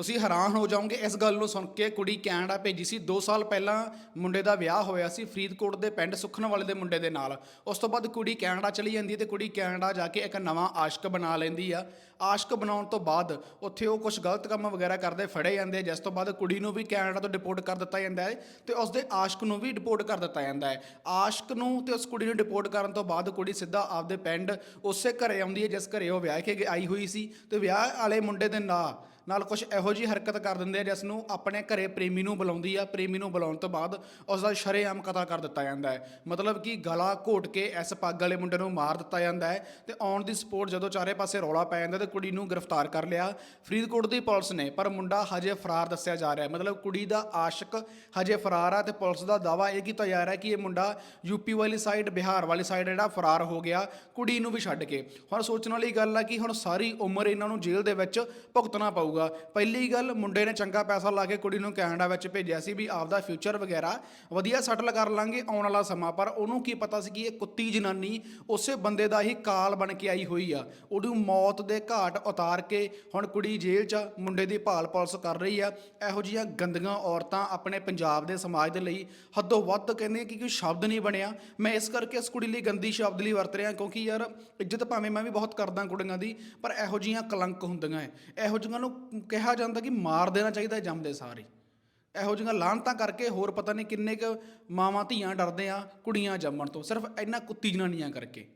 ਤੁਸੀਂ ਹੈਰਾਨ ਹੋ ਜਾਓਗੇ ਇਸ ਗੱਲ ਨੂੰ ਸੁਣ ਕੇ। ਕੁੜੀ ਕੈਨੇਡਾ ਭੇਜੀ ਸੀ। 2 ਸਾਲ ਪਹਿਲਾਂ ਮੁੰਡੇ ਦਾ ਵਿਆਹ ਹੋਇਆ ਸੀ ਫਰੀਦਕੋਟ ਦੇ ਪਿੰਡ ਸੁਖਨ ਵਾਲੇ ਦੇ ਮੁੰਡੇ ਦੇ ਨਾਲ। ਉਸ ਤੋਂ ਬਾਅਦ ਕੁੜੀ ਕੈਨੇਡਾ ਚਲੀ ਜਾਂਦੀ ਹੈ ਤੇ ਕੁੜੀ ਕੈਨੇਡਾ ਜਾ ਕੇ ਇੱਕ ਨਵਾਂ ਆਸ਼ਕ ਬਣਾ ਲੈਂਦੀ ਆ। ਆਸ਼ਕ ਬਣਾਉਣ ਤੋਂ ਬਾਅਦ ਉੱਥੇ ਉਹ ਕੁਝ ਗਲਤ ਕੰਮ ਵਗੈਰਾ ਕਰਦੇ ਫੜੇ ਜਾਂਦੇ ਜਿਸ ਤੋਂ ਬਾਅਦ ਕੁੜੀ ਨੂੰ ਵੀ ਕੈਨੇਡਾ ਤੋਂ ਡਿਪੋਰਟ ਕਰ ਦਿੱਤਾ ਜਾਂਦਾ ਹੈ ਤੇ ਉਸ ਦੇ ਆਸ਼ਕ ਨੂੰ ਵੀ ਡਿਪੋਰਟ ਕਰ ਦਿੱਤਾ ਜਾਂਦਾ ਹੈ। ਆਸ਼ਕ ਨੂੰ ਤੇ ਉਸ ਕੁੜੀ ਨੂੰ ਡਿਪੋਰਟ ਕਰਨ ਤੋਂ ਬਾਅਦ ਕੁੜੀ ਸਿੱਧਾ ਆਪਦੇ ਪਿੰਡ ਉਸੇ ਘਰੇ ਆਉਂਦੀ ਹੈ, ਜਿਸ ਘਰੇ ਉਹ ਵਿਆਹ ਕੇ ਆਈ ਹੋਈ ਸੀ ਤੇ ਵਿਆਹ ਵਾਲੇ ਮੁੰਡੇ ਦੇ ਨਾਂ ਨਾਲ ਕੁਝ ਇਹੋ ਜੀ ਹਰਕਤ ਕਰ ਦਿੰਦੇ ਆ ਜਿਸ ਨੂੰ ਆਪਣੇ ਘਰੇ ਪ੍ਰੇਮੀ ਨੂੰ ਬੁਲਾਉਂਦੀ ਆ, ਪ੍ਰੇਮੀ ਨੂੰ ਬੁਲਾਉਣ ਤੋਂ ਬਾਅਦ ਉਸ ਦਾ ਸ਼ਰੇਆਮ ਕਤਲ ਕਰ ਦਿੱਤਾ ਜਾਂਦਾ ਹੈ। ਮਤਲਬ ਕਿ ਗਲਾ ਘੋਟ ਕੇ ਇਸ ਪੱਗ ਵਾਲੇ ਮੁੰਡੇ ਨੂੰ ਮਾਰ ਦਿੱਤਾ ਜਾਂਦਾ ਹੈ ਤੇ ਔਨ ਦੀ ਸਪੋਰਟ ਜਦੋਂ ਚਾਰੇ ਪਾਸੇ ਰੌਲਾ ਪੈ ਜਾਂਦਾ ਤੇ ਕੁੜੀ ਨੂੰ ਗ੍ਰਿਫਤਾਰ ਕਰ ਲਿਆ। ਫਰੀਦਕੋਟ ਦੀ ਪੁਲਿਸ ਨੇ, ਪਰ ਮੁੰਡਾ ਹਜੇ ਫਰਾਰ ਦੱਸਿਆ ਜਾ ਰਿਹਾ ਹੈ। ਮਤਲਬ ਕੁੜੀ ਦਾ ਆਸ਼ਿਕ ਹਜੇ ਫਰਾਰ ਆ ਤੇ ਪੁਲਿਸ ਦਾ ਦਾਵਾ ਇਹ ਕੀਤਾ ਜਾ ਰਿਹਾ ਕਿ ਇਹ ਮੁੰਡਾ ਯੂਪੀ ਵਾਲੀ ਸਾਈਡ, ਬਿਹਾਰ ਵਾਲੀ ਸਾਈਡ ਜਿਹੜਾ ਫਰਾਰ ਹੋ ਗਿਆ, ਕੁੜੀ ਨੂੰ ਵੀ ਛੱਡ ਕੇ। ਹੁਣ ਸੋਚਣ ਵਾਲੀ ਗੱਲ ਆ ਕਿ ਹੁਣ ਸਾਰੀ ਉਮਰ ਇਹਨਾਂ ਨੂੰ ਜੇਲ੍ਹ ਦੇ ਵਿੱਚ ਭੁਗਤਣਾ ਪਊ। ਪਊਗਾ ਪਹਿਲੀ ਗੱਲ, ਮੁੰਡੇ ਨੇ ਚੰਗਾ ਪੈਸਾ ਲਾ ਕੇ ਕੁੜੀ ਨੂੰ ਕੈਨੇਡਾ ਵਿੱਚ ਭੇਜਿਆ ਸੀ ਵੀ ਆਪਦਾ ਫਿਊਚਰ ਵਗੈਰਾ ਵਧੀਆ ਸੈਟਲ ਕਰ ਲਾਂਗੇ ਆਉਣ ਵਾਲਾ ਸਮਾਂ। ਪਰ ਉਹਨੂੰ ਕੀ ਪਤਾ ਸੀ ਕਿ ਇਹ ਕੁੱਤੀ ਜਨਾਨੀ ਉਸੇ ਬੰਦੇ ਦਾ ਹੀ ਕਾਲ ਬਣ ਕੇ ਆਈ ਹੋਈ ਆ। ਉਹਨੂੰ ਮੌਤ ਦੇ ਘਾਟ ਉਤਾਰ ਕੇ ਹੁਣ ਕੁੜੀ ਜੇਲ੍ਹ 'ਚ ਮੁੰਡੇ ਦੀ ਭਾਲ ਪੁਲਿਸ ਕਰ ਰਹੀ ਆ। ਇਹੋ ਜਿਹੀਆਂ ਗੰਦੀਆਂ ਔਰਤਾਂ ਆਪਣੇ ਪੰਜਾਬ ਦੇ ਸਮਾਜ ਦੇ ਲਈ ਹੱਦੋਂ ਵੱਧ ਕਹਿੰਦੇ ਕਿ ਕੋਈ ਸ਼ਬਦ ਨਹੀਂ ਬਣਿਆ। ਮੈਂ ਇਸ ਕਰਕੇ ਇਸ ਕੁੜੀ ਲਈ ਗੰਦੀ ਸ਼ਬਦ ਲਈ ਵਰਤ ਰਿਹਾ ਕਿਉਂਕਿ ਯਾਰ ਇੱਜ਼ਤ ਭਾਵੇਂ ਮੈਂ ਵੀ ਬਹੁਤ ਕਰਦਾ ਕੁੜੀਆਂ ਦੀ, ਪਰ ਇਹੋ ਜਿਹੀਆਂ ਕਲੰਕ ਹੁੰਦੀਆਂ ਐ। ਇਹੋ ਜਿਹੀਆਂ ਨੂੰ ਕਿਹਾ ਜਾਂਦਾ ਕਿ ਮਾਰ ਦੇਣਾ ਚਾਹੀਦਾ ਜੰਮਦੇ ਸਾਰੇ। ਇਹੋ ਜਿਹੀਆਂ ਲਾਹਨਤਾਂ ਕਰਕੇ ਹੋਰ ਪਤਾ ਨਹੀਂ ਕਿੰਨੇ ਕੁ ਮਾਵਾਂ ਧੀਆਂ ਡਰਦੇ ਆ ਕੁੜੀਆਂ ਜੰਮਣ ਤੋਂ। ਸਿਰਫ ਇੰਨਾ ਕੁੱਤੀ ਜਨਾਨੀਆਂ ਕਰਕੇ।